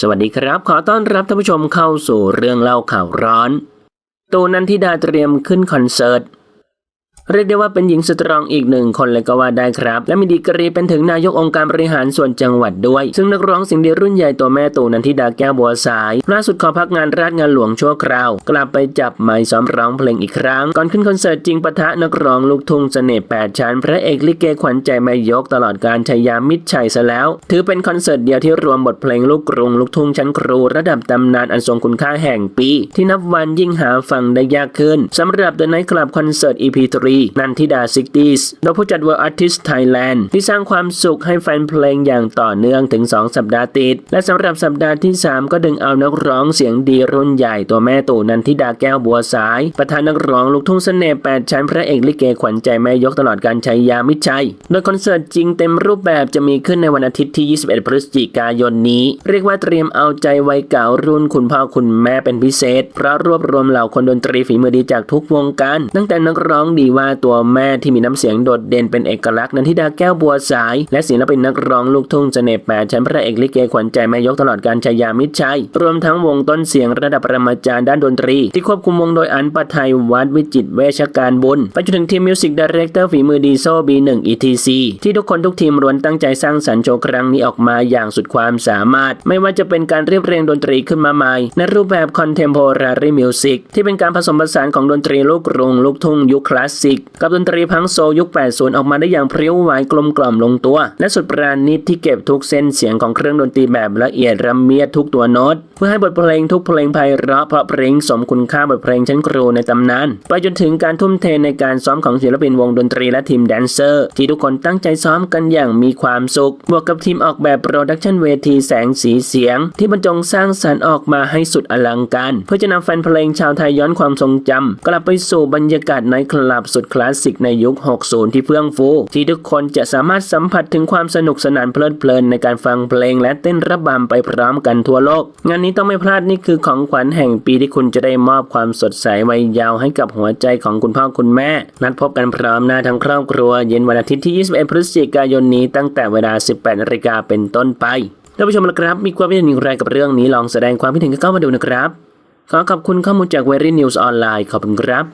สวัสดีครับ ขอต้อนรับท่านผู้ชมเข้าสู่เรื่องเล่าข่าวร้อน ตูนันทิดาเตรียมขึ้นคอนเสิร์ต เรียกได้ว่าเป็นหญิงสตรองอีกหนึ่งคนเลยก็ว่าได้ครับ และมีดีกรีเป็นถึงนายกองค์การบริหารส่วนจังหวัดด้วย ซึ่งนักร้องสิ่งดีรุ่นใหญ่ตัวแม่ตูนันทิดาแก้วบัวสายล่าสุดขอพักงานราชงานหลวงชั่วคราว กลับไปจับไมค์ซ้อมร้องเพลงอีกครั้ง ก่อนขึ้นคอนเสิร์ตจริงปะทะนักร้องลูกทุ่งเสน่ห์แปดชั้น พระเอกลิเกขวัญใจแม่ยกตลอดการชัยยามิตรชัยซะแล้ว ถือเป็นคอนเสิร์ตเดียวที่รวมบทเพลงลูกกรุงลูกทุ่งชั้นครู ระดับตำนานอันทรงคุณค่าแห่งปี ที่นับวันยิ่งหาฟังได้ยากขึ้นสำหรับ The Night Club Concert EP3 นันทิดา 60s โดยผู้จัด World Artist Thailand ที่สร้างความสุขให้แฟนเพลงอย่างต่อเนื่องถึง 2 สัปดาห์ติด และสำหรับสัปดาห์ที่ 3 ก็ดึงเอานักร้องเสียงดีรุ่นใหญ่ตัวแม่ตู่นันทิดาแก้วบัวสาย ประธานนักร้องลูกทุ่งเสน่ห์8ชั้นพระเอกลิเกขวัญใจแม่ยกตลอดการชัยยามิชัย โดยคอนเสิร์ตจริงเต็มรูปแบบจะมีขึ้นในวันอาทิตย์ที่ 21 พฤศจิกายนนี้ เรียกว่าเตรียมเอาใจวัยเก่ารุ่นคุณพ่อคุณแม่เป็นพิเศษ เพราะรวบรวมเหล่าคนดนตรีฝีมือดีจากทุกวงการ ตั้งแต่นักร้องดีว่าตัวแม่ที่มีน้ำเสียงโดดเด่นเป็นเอกลักษณ์นันทิดาแก้วบัวสาย และศิลปินนักร้องลูกทุ่งเสน่ห์แปดชั้นพระเอกลิเกขวัญใจแม่ยกตลอดการชัยามิตรชัย รวมทั้งวงต้นเสียงระดับปรมาจารย์ด้านดนตรี ที่ควบคุมวงโดยอันปไทยวัดวิจิตเวชการบุญไปจนถึงทีมมิวสิกดีเรคเตอร์ฝีมือดีโซ B1 ETC ที่ทุกคนทุกทีมล้วนตั้งใจสร้างสรรค์โชว์ครั้งนี้ออกมาอย่างสุดความสามารถ ไม่ว่าจะเป็นการเรียบเรียงดนตรีขึ้นมาใหม่ในรูปแบบ Contemporary Music ที่เป็นการผสมผสานของดนตรีลูกกรุงลูกทุ่งยุคคลาสสิกกับดนตรีพังโซยุค 80 ออกมาได้อย่างพริ้วไหวกลมกล่อมลงตัว และสุดปราณีตที่เก็บทุกเส้นเสียงของเครื่องดนตรีแบบละเอียดระเมียดทุกตัวโน้ต เพื่อให้บทเพลงทุกเพลงไพเราะเพราะเพลงสมคุณค่าบทเพลงชั้นครูในตำนาน ไปจนถึงการทุ่มเทในการซ้อมของศิลปินวงดนตรีและทีมแดนเซอร์ ที่ทุกคนตั้งใจซ้อมกันอย่างมีความสุข บวกกับทีมออกแบบโปรดักชันเวทีแสงสีเสียง ที่บรรจงสร้างสรรค์ออกมาให้สุดอลังการ เพื่อจะนำแฟนเพลงชาวไทยย้อนความทรงจำกลับไปสู่บรรยากาศในคลับสุดคลาสสิกในยุค 60 ที่เฟื่องฟู ที่ทุกคนจะสามารถสัมผัสถึงความสนุกสนานเพลิดเพลินในการฟังเพลงและเต้นระบำไปพร้อมกันทั่วโลก งานนี้ต้องไม่พลาดนี่คือของขวัญแห่งปีที่คุณจะได้มอบความสดใสวัยยาวให้กับหัวใจของคุณพ่อคุณแม่ นัดพบกันพร้อมหน้าทั้งครอบครัว เย็นวันอาทิตย์ที่ 21 พฤศจิกายนนี้ตั้งแต่เวลา 18นาฬิกาเป็นต้นไปท่านผู้ชมนะครับมีความคิดเห็นอย่างไรกับเรื่องนี้ลองแสดงความคิดเห็นกันเข้ามาดูนะครับ ขอขอบคุณข้อมูลจากเวรีนิวส์ออนไลน์ขอบคุณครับ